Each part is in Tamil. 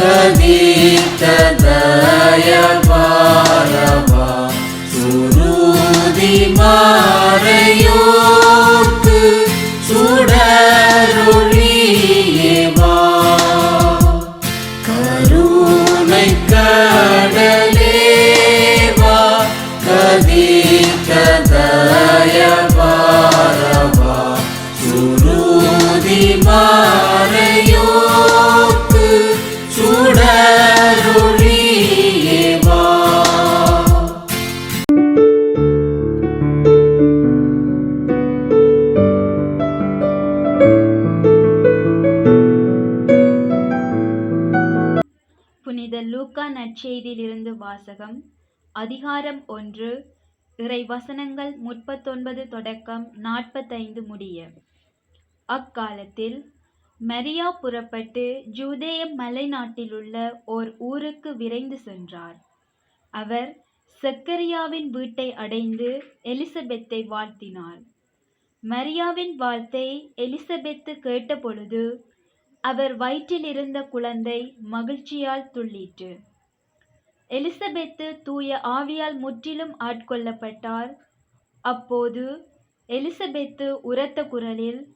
Kanita Dayabu. புனித லூக்கா நற்செய்தியிலிருந்து வாசகம் அதிகாரம் ஒன்று இறை வசனங்கள் முப்பத்தொன்பது தொடக்கம் நாற்பத்தைந்து முடிய. அக்காலத்தில் மரியா புறப்பட்டு ஜூதேய மலைநாட்டிலுள்ள ஓர் ஊருக்கு விரைந்து சென்றார். அவர் செக்கரியாவின் வீட்டை அடைந்து எலிசபெத்தை வாழ்த்தினார். மரியாவின் வாழ்த்தை எலிசபெத்து கேட்டபொழுது அவர் வயிற்றில் இருந்த குழந்தை மகிழ்ச்சியால் துள்ளிற்று. எலிசபெத்து தூய ஆவியால் முற்றிலும் ஆட்கொள்ளப்பட்டார். அப்போது எலிசபெத்து உரத்த குரலில்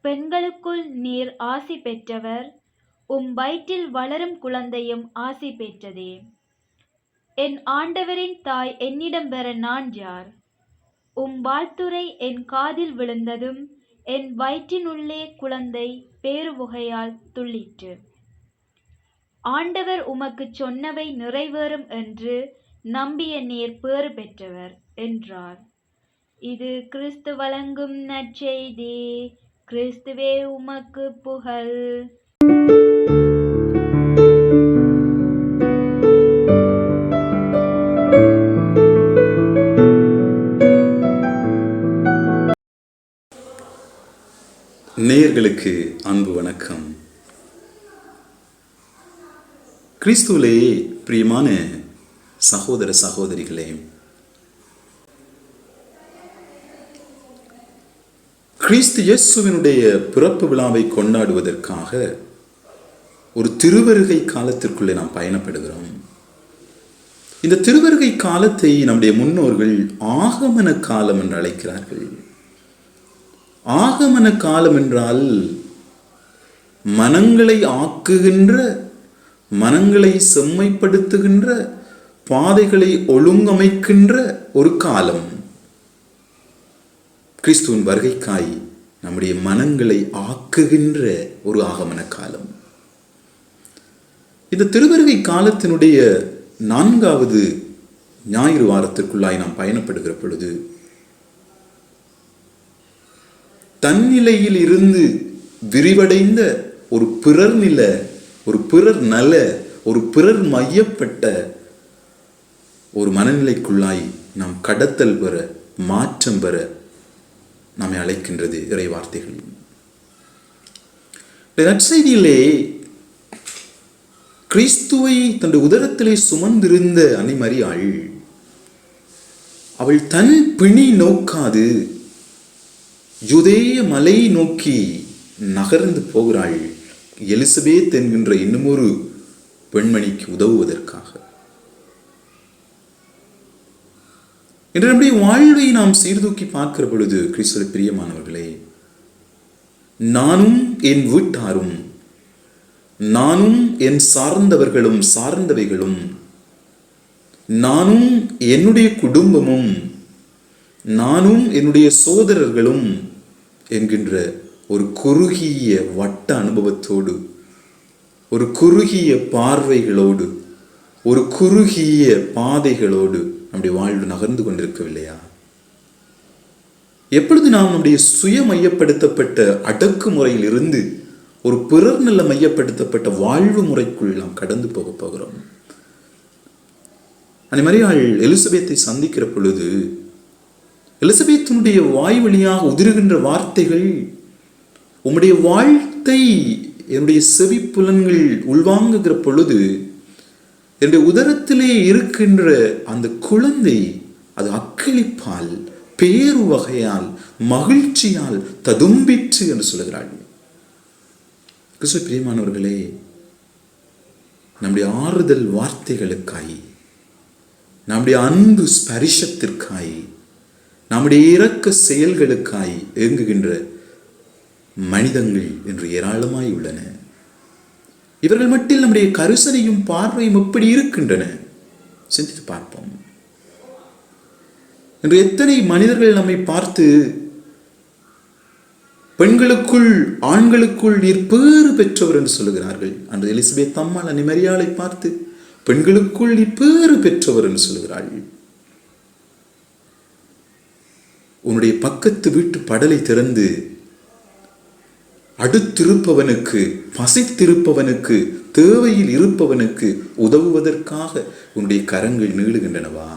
பெண்களுக்குள் நீர் ஆசி பெற்றவர் உம் வயிற்றில் வளரும் குழந்தையும் ஆசி பெற்றதே. என் ஆண்டவரின் தாய் என்னிடம் பெற நான் யார்? உம் வாழ்த்துரை என் காதில் விழுந்ததும் என் வயிற்றினுள்ளே குழந்தை பேருவகையால் துள்ளிற்று. ஆண்டவர் உமக்குச் சொன்னவை நிறைவேறும் என்று நம்பிய நீர் பேறு பெற்றவர் என்றார். இது கிறிஸ்து வழங்கும் நற்செய்தி. கிறிஸ்துவே உமக்கு புகழ். நேயர்களுக்கு அன்பு வணக்கம். கிறிஸ்துவிலே பிரியமான சகோதர சகோதரிகளே கிறிஸ்து இயேசுவினுடைய பிறப்பு விழாவை கொண்டாடுவதற்காக ஒரு திருவருகை காலத்திற்குள்ளே நாம் பயணப்படுகிறோம். இந்த திருவருகை காலத்தை நம்முடைய முன்னோர்கள் ஆகமன காலம் என்று அழைக்கிறார்கள். ஆகமன காலம் என்றால் மனங்களை ஆக்குகின்ற மனங்களை செம்மைப்படுத்துகின்ற பாதைகளை ஒழுங்கமைக்கின்ற ஒரு காலம். கிறிஸ்துவின் வருகைக்காய் நம்முடைய மனங்களை ஆக்குகின்ற ஒரு ஆகமன காலம் இந்த திருவருகை காலத்தினுடைய நான்காவது ஞாயிறு வாரத்திற்குள்ளாய் நாம் பயணப்படுகிற பொழுது தன்னிலையில் இருந்து விரிவடைந்த ஒரு பிறர் நில ஒரு பிறர் நல ஒரு பிறர் மையப்பட்ட ஒரு மனநிலைக்குள்ளாய் நாம் கடத்தல் பெற மாற்றம் பெற நம்மை அழைக்கின்றது இறை வார்த்தைகள். நற்செய்தியிலே கிறிஸ்துவை தன்னுடைய உதரத்திலே சுமந்திருந்த அணிமறியாள் அவள் தன் பிணி நோக்காது யுதேய மலை நோக்கி நகர்ந்து போகிறாள் எலிசபேத் என்கின்ற இன்னுமொரு பெண்மணிக்கு உதவுவதற்காக. இன்று நம்முடைய வாழ்வை நாம் சீர்தூக்கி பார்க்கிற பொழுது கிறிஸ்துவ பிரியமானவர்களே நானும் என் வீட்டாரும் நானும் என் சார்ந்தவர்களும் சார்ந்தவைகளும் நானும் என்னுடைய குடும்பமும் நானும் என்னுடைய சோதரர்களும் என்கின்ற ஒரு குறுகிய வட்ட அனுபவத்தோடு ஒரு குறுகிய பார்வைகளோடு ஒரு குறுகிய பாதைகளோடு நம்முடைய வாழ்வு நகர்ந்து கொண்டிருக்கவில்லையா? எப்பொழுது நாம் நம்முடைய சுய மையப்படுத்தப்பட்ட அடக்குமுறையில் இருந்து ஒரு பிறர் நல்ல மையப்படுத்தப்பட்ட வாழ்வு முறைக்குள் நாம் கடந்து போக போகிறோம்? அந்த மரியாள் எலிசபெத்தை சந்திக்கிற பொழுது எலிசபெத்தினுடைய வாய் வழியாக உதிருகின்ற வார்த்தைகள் உம்முடைய வாழ்த்தை என்னுடைய செவி புலன்கள் உள்வாங்குகிற பொழுது என்னுடைய உதரத்திலே இருக்கின்ற அந்த குழந்தை அது அக்களிப்பால் பேரு வகையால் மகிழ்ச்சியால் ததும்பிற்று என்று சொல்லுகிறாள். கிறிஸ்துவ பிரியமானவர்களே நம்முடைய ஆறுதல் வார்த்தைகளுக்காய் நம்முடைய அன்பு ஸ்பரிசத்திற்காய் நம்முடைய இறக்க செயல்களுக்காய் ஏங்குகின்ற மனிதங்கள் என்று ஏராளமாய் உள்ளன. இவர்கள் மட்டில் நம்முடைய கருசனையும் பார்வையும் எப்படி இருக்கின்றன? சிந்தித்து பார்ப்போம். என்று எத்தனை மனிதர்கள் நம்மை பார்த்து பெண்களுக்குள் ஆண்களுக்குள் நீர் பேறு பெற்றவர் என்று சொல்லுகிறார்கள். அன்று எலிசபெத் அம்மாள் அன்னை மரியாளை பார்த்து பெண்களுக்குள் நீர் பேறு பெற்றவர் என்று சொல்லுகிறார்கள் உன்னுடைய பக்கத்து வீட்டு படலை திறந்து அடுத்திருப்பவனுக்கு பசித்திருப்பவனுக்கு தேவையில் இருப்பவனுக்கு உதவுவதற்காக உன்னுடைய கரங்கள் நீளுகின்றனவா?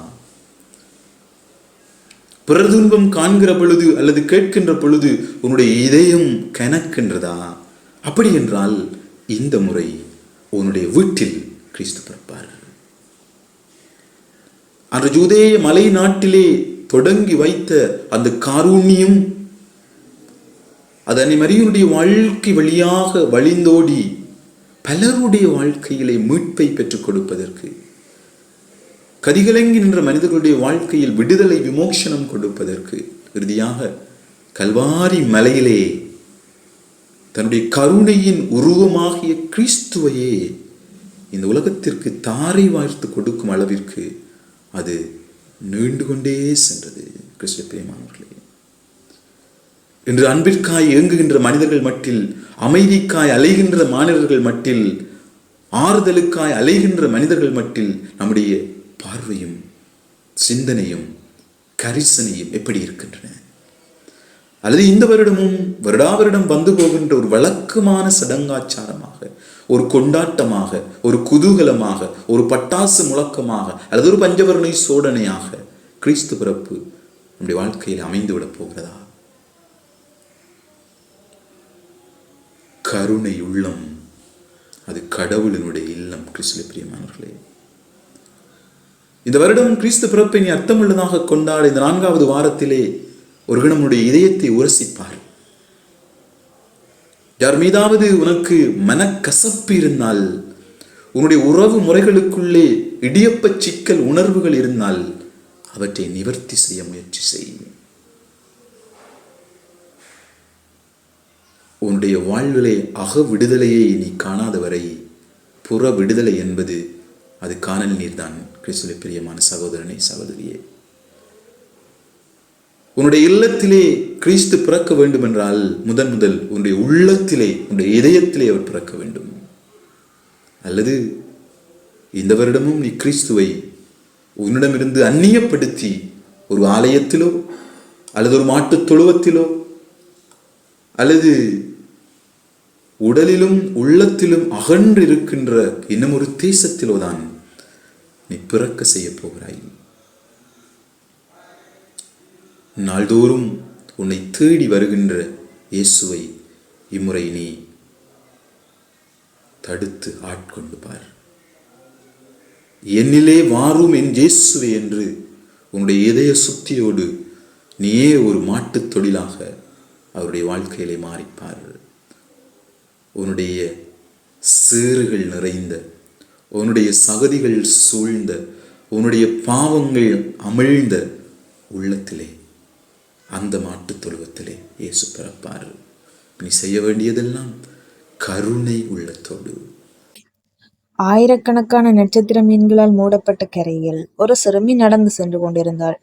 பிறர் துன்பம் காண்கிற பொழுது அல்லது கேட்கின்ற பொழுது உன்னுடைய இதயம் கனக்கின்றதா? அப்படி என்றால் இந்த முறை உன்னுடைய வீட்டில் கிறிஸ்து பிறப்பார். அன்று ஜூதேய மலை நாட்டிலே தொடங்கி வைத்த அந்த காரூண்யம் அது அன்னை வாழ்க்கை வழியாக வழிந்தோடி பலருடைய வாழ்க்கையிலே மீட்பை பெற்றுக் கொடுப்பதற்கு கதிகலங்கி நின்ற மனிதர்களுடைய வாழ்க்கையில் விடுதலை விமோசனம் கொடுப்பதற்கு இறுதியாக கல்வாரி மலையிலே தன்னுடைய கருணையின் உருவமாகிய கிறிஸ்துவையே இந்த உலகத்திற்கு தாரை வார்த்து கொடுக்கும் அளவிற்கு அது நீண்டு கொண்டே சென்றது கிறிஸ்து பிரியமானவர்களே. இன்று அன்பிற்காய் இயங்குகின்ற மனிதர்கள் மட்டில் அமைதிக்காய் அலைகின்ற மாணவர்கள் மட்டில் ஆறுதலுக்காய் அலைகின்ற மனிதர்கள் மட்டில் நம்முடைய பார்வையும் சிந்தனையும் கரிசனையும் எப்படி இருக்கின்றன? அல்லது இந்த வருடமும் வருடா வருடம் வந்து போகின்ற ஒரு வழக்கமான சடங்காச்சாரமாக ஒரு கொண்டாட்டமாக ஒரு குதூகலமாக ஒரு பட்டாசு முழக்கமாக அல்லது ஒரு பஞ்சவர்ணை சோடனையாக கிறிஸ்து பிறப்பு நம்முடைய வாழ்க்கையில் அமைந்து விடப் போகிறதா? கருணை உள்ளம் அது கடவுளினுடைய இல்லம் கிறிஸ்துவ பிரியமானவர்களே. இந்த வருடம் கிறிஸ்து பிறப்பை நீ அர்த்தமுள்ளதாக கொண்டாட இந்த நான்காவது வாரத்திலே ஒருவர் நம்முடைய இதயத்தை உரசிப்பார். யார் மீதாவது உனக்கு மனக்கசப்பு இருந்தால் உன்னுடைய உறவு முறைகளுக்குள்ளே இடியப்ப சிக்கல் உணர்வுகள் இருந்தால் அவற்றை நிவர்த்தி செய்ய முயற்சி செய். உன்னுடைய வாழ்விலே அக விடுதலையை நீ காணாத வரை புற விடுதலை என்பது அது காணல் நீர்தான். கிறிஸ்துவ பிரியமான சகோதரனை சகோதரியே. உன்னுடைய இல்லத்திலே கிறிஸ்து பிறக்க வேண்டும் என்றால் முதன் முதல் உன்னுடைய உள்ளத்திலே உன்னுடைய இதயத்திலே அவர் பிறக்க வேண்டும். அல்லது இந்த வருடமும் நீ கிறிஸ்துவை உன்னிடமிருந்து அந்நியப்படுத்தி ஒரு ஆலயத்திலோ அல்லது ஒரு மாட்டுத் தொழுவத்திலோ அல்லது உடலிலும் உள்ளத்திலும் அகன்று இருக்கின்ற இன்னும் ஒரு தேசத்திலோ தான் நீ பிறக்க செய்ய போகிறாய். நாள்தோறும் உன்னை தேடி வருகின்ற இயேசுவை இம்முறை நீ தடுத்து ஆட்கொண்டு பார். என்னிலே வாரும் என் இயேசுவே என்று உன்னுடைய இதய சுத்தியோடு நீயே ஒரு மாட்டுத் தொழிலாக அவருடைய வாழ்க்கையிலே மாறிப்பார் உன்னுடைய சேறுகள் நிறைந்த உன்னுடைய சகதிகள் சூழ்ந்த உன்னுடைய பாவங்கள் அமிழ்ந்த உள்ளத்திலே அந்த மாட்டுத் தொழுவத்திலே இயேசு பிறப்பார். நீ செய்ய வேண்டியதெல்லாம் கருணை உள்ளத்தோடு. ஆயிரக்கணக்கான நட்சத்திர மீன்களால் மூடப்பட்ட கரையில் ஒரு சிறுமி நடந்து சென்று கொண்டிருந்தாள்.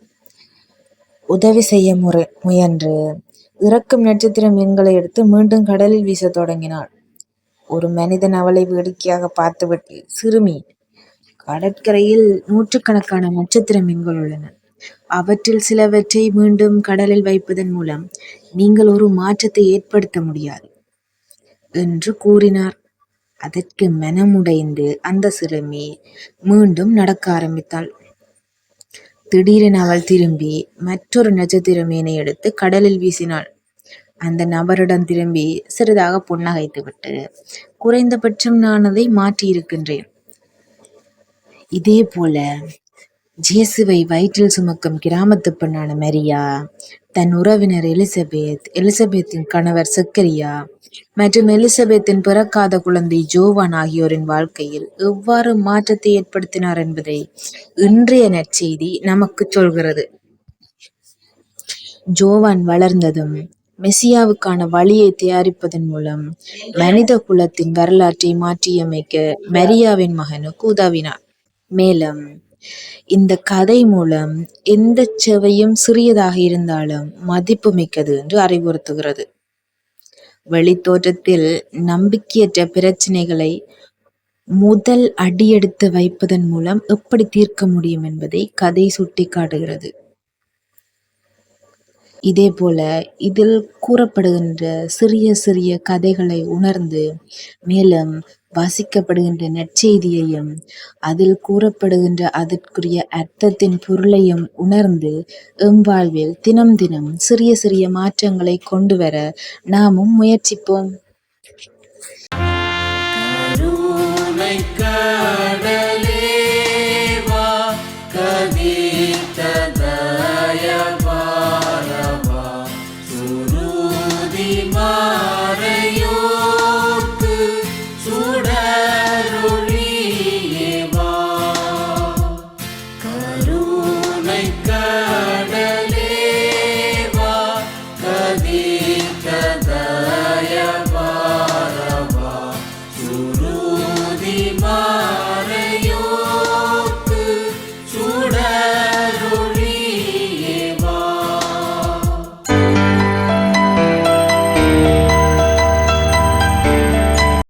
உதவி செய்ய முறை முயன்று. இறக்கும் நட்சத்திர மீன்களை எடுத்து மீண்டும் கடலில் வீசத் தொடங்கினாள். ஒரு மனிதன் அவளை வேடிக்கையாக பார்த்துவிட்டு சிறுமி கடற்கரையில் நூற்றுக்கணக்கான நட்சத்திர மீன்கள் உள்ளன. அவற்றில் சிலவற்றை மீண்டும் கடலில் வைப்பதன் மூலம் நீங்கள் ஒரு மாற்றத்தை ஏற்படுத்த முடியாது என்று கூறினார். அதற்கு மனமுடைந்து அந்த சிறுமி மீண்டும் நடக்க ஆரம்பித்தாள். திடீரென அவள் திரும்பி மற்றொரு நட்சத்திர மீனை எடுத்து கடலில் வீசினாள். அந்த நபரிடம் திரும்பி சிறிதாக புன்னகைத்துவிட்டு குறைந்தபட்சம் நான் அதை மாற்றியிருக்கின்றேன். இதே போல ஜேசுவை வயிற்றில் சுமக்கும் கிராமத்து பெண்ணான மரியா தன் உறவினர் எலிசபெத் எலிசபெத்தின் கணவர் சக்கரியா மற்றும் எலிசபெத்தின் பிறக்காத குழந்தை ஜோவான் ஆகியோரின் வாழ்க்கையில் எவ்வாறு மாற்றத்தை ஏற்படுத்தினார் என்பதை இன்றைய நற்செய்தி நமக்கு சொல்கிறது. ஜோவான் வளர்ந்ததும் மெசியாவுக்கான வழியை தயாரிப்பதன் மூலம் மனித குலத்தின் வரலாற்றை மாற்றியமைக்க மரியாவின் மகனுக்கு உதவினார். மேலும் இந்த கதை மூலம் எந்த செவையும் சிறியதாக இருந்தாலும் மதிப்புமிக்கது என்று அறிவுறுத்துகிறது. வெளித்தோற்றத்தில் நம்பிக்கையற்ற பிரச்சனைகளை முதல் அடியெடுத்து வைப்பதன் மூலம் எப்படி தீர்க்க முடியும் என்பதை கதை சுட்டிக்காட்டுகிறது. இதே போல இதில் கூறப்படுகின்ற சிறிய சிறிய கதைகளை உணர்ந்து மேலும் வாசிக்கப்படுகின்ற நற்செய்தியையும் அதில் கூறப்படுகின்ற அதற்குரிய அர்த்தத்தின் பொருளையும் உணர்ந்து எம் வாழ்வில் தினம் தினம் சிறிய சிறிய மாற்றங்களை கொண்டு வர நாமும் முயற்சிப்போம்.